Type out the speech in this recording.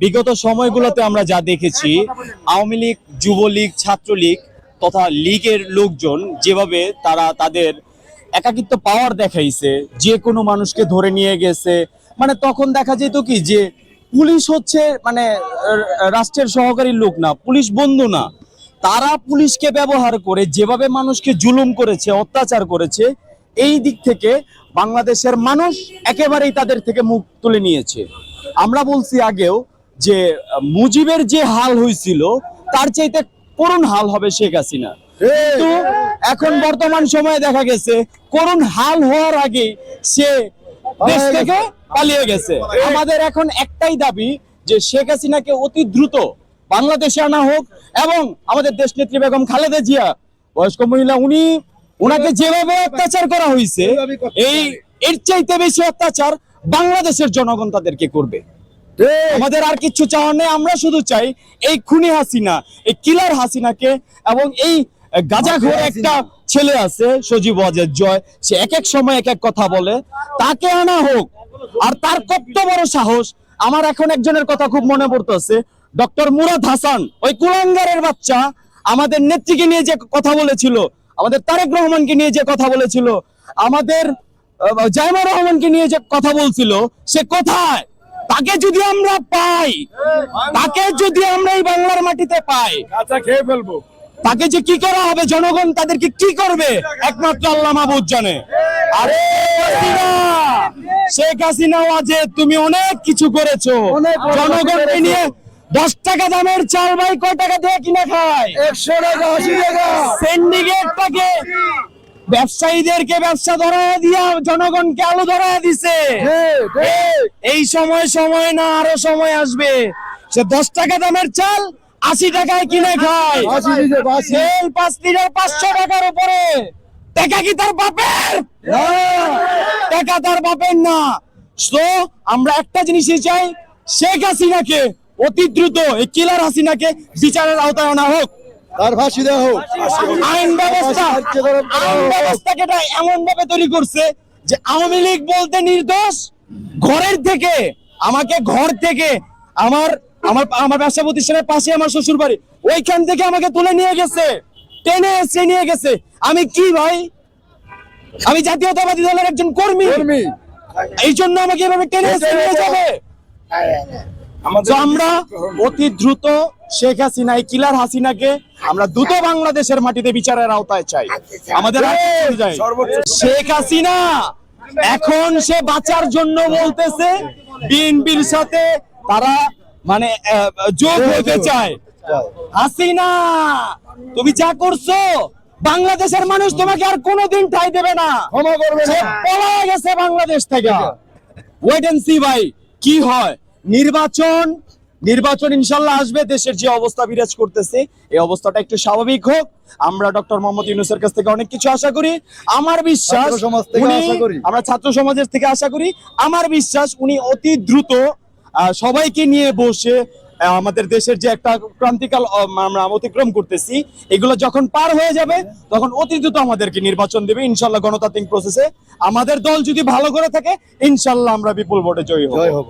বিগত সময়গুলোতে আমরা যা দেখেছি, আওয়ামী লীগ, যুবলীগ, ছাত্রলীগ তথা লীগের লোকজন যেভাবে তারা তাদের একাকিত্ব পাওয়ার দেখাইছে, যে কোনো মানুষকে ধরে নিয়ে গেছে মানে তখন দেখা যেত কি যে পুলিশ হচ্ছে মানে রাষ্ট্রের সহকারী লোক না, পুলিশ বন্ধু না। তারা পুলিশকে ব্যবহার করে যেভাবে মানুষকে জুলুম করেছে, অত্যাচার করেছে, এই দিক থেকে বাংলাদেশের মানুষ একেবারেই তাদের থেকে মুখ তুলে নিয়েছে। আমরা বলছি আগেও যে মুজিবের যে হাল হয়েছিল তার চাইতে করুণ হাল হবে শেখ হাসিনা। কিন্তু এখন বর্তমান সময়ে দেখা গেছে করুণ হাল হওয়ার আগে সে দেশ থেকে পালিয়ে গেছে। আমাদের এখন একটাই দাবি যে শেখ হাসিনাকে অতি দ্রুত বাংলাদেশে আনা হোক এবং আমাদের দেশ নেত্রী বেগম খালেদা জিয়া বয়স্ক মহিলা উনি ওনাকে যেভাবে অত্যাচার করা হয়েছে এই এর চাইতে বেশি অত্যাচার বাংলাদেশের জনগণ তাদেরকে করবে। আমাদের আর কিছু চাওয়ার নেই আমরা শুধু চাই এই খুনি হাসিনা এই কিলার হাসিনাকে এবং এই গাজাঘর একটা ছেলে আছে সজীব ওয়াজের জয় সে এক এক সময় এক এক কথা বলে। তাকে আনা হোক আর তার কত বড় সাহস আমার এখন একজনের কথা খুব মনে পড়তেছে। ডক্টর মুরাদ হাসান ওই কুলাঙ্গারের বাচ্চা আমাদের নেত্রীকে নিয়ে যে কথা বলেছিল আমাদের তারেক রহমানকে নিয়ে যে কথা বলেছিল আমাদের জাইমা রহমানকে নিয়ে যে কথা বলছিল সে কোথায়? তাকে যদি আমরা পাই তাকে যদি আমরা এই বাংলার মাটিতে পাই কাঁচা খেয়ে ফেলব। তাকে যে কি করা হবে জনগণ তাদেরকে কি করবে? একমাত্র আল্লাহ মাহবুদ জানে। আরে শেখ হাসিনা আজে তুমি অনেক কিছু করেছ। জনগণকে নিয়ে দশ টাকা দামের চাল ভাই কয় টাকা দিয়ে কিনা খায়? একশো টাকা আশি টাকা। সিন্ডিকেটটাকে ব্যবসায়ীদেরকে ব্যবসা ধরায় দিয়া জনগণকে আলো ধরায় দিছে। এই সময় সময় না আরও সময় আসবে। সে দশ টাকা দামের চাল আশি টাকায় কিনে খায়। তেল পাঁচ লিটার পাঁচশো টাকার উপরে। টাকা কি তার বাপের? টাকা তার বাপের না। তো আমরা একটা জিনিসই চাই শেখ হাসিনাকে অতি দ্রুত এই কিলার হাসিনাকে বিচারের আওতায় আনা হোক। তার ফাঁসি দেওয়া হোক। আইন ব্যবস্থা আইন ব্যবস্থাকে এমন ভাবে তৈরি করছে যে আওয়ামী লীগ বলতে নির্দোষ ঘরের থেকে আমাকে ঘর থেকে আমার আমার আমার ব্যবসা প্রতিষ্ঠানের পাশে আমার শ্বশুর বাড়ি ওইখান থেকে আমাকে তুলে নিয়ে গেছে টেনে এসে নিয়ে গেছে। আমি কি ভাই? আমি জাতীয়তাবাদী দলের একজন কর্মী। কর্মী। এই জন্য আমাকে এভাবে টেনে এসে নিয়ে যাবে। আমরা অতি দ্রুত শেখ হাসিনা এই কিলার হাসিনাকে আমরা দ্রুত বাংলাদেশের মাটিতে বিচারের আওতায় চাই। আমাদের আর কিছু চাই। শেখ হাসিনা এখন সে বাঁচার জন্য বলতেছে বিএনপির সাথে তারা মানে যোগ হতে চায়। হাসিনা তুমি যা করছ বাংলাদেশের মানুষ তোমাকে আর কোনোদিন ঠাই দেবে না। ক্ষমা করবে না। পলায় গেছে বাংলাদেশ থেকে। ওয়েট এন্ড সি ভাই কি হয়? নির্বাচন নির্বাচন ইনশাল্লাহ আসবে দেশের যে অবস্থা বিরাজ করতেছে এই অবস্থাটা একটু স্বাভাবিক হোক। আমরা ডক্টর মোহাম্মদ ইউনুসের কাছ থেকে অনেক কিছু আশা করি। আমার বিশ্বাস। আমরা ছাত্র সমাজের থেকে আশা করি। আমার বিশ্বাস উনি অতি দ্রুত সবাইকে নিয়ে বসে আমাদের দেশের যে একটা ক্রান্তিকাল আমরা অতিক্রম করতেছি এগুলো যখন পার হয়ে যাবে তখন অতি দ্রুত আমাদেরকে নির্বাচন দেবে ইনশাল্লাহ গণতান্ত্রিক প্রসেসে আমাদের দল যদি ভালো করে থাকে ইনশাল্লাহ আমরা বিপুল ভোটে জয় হব।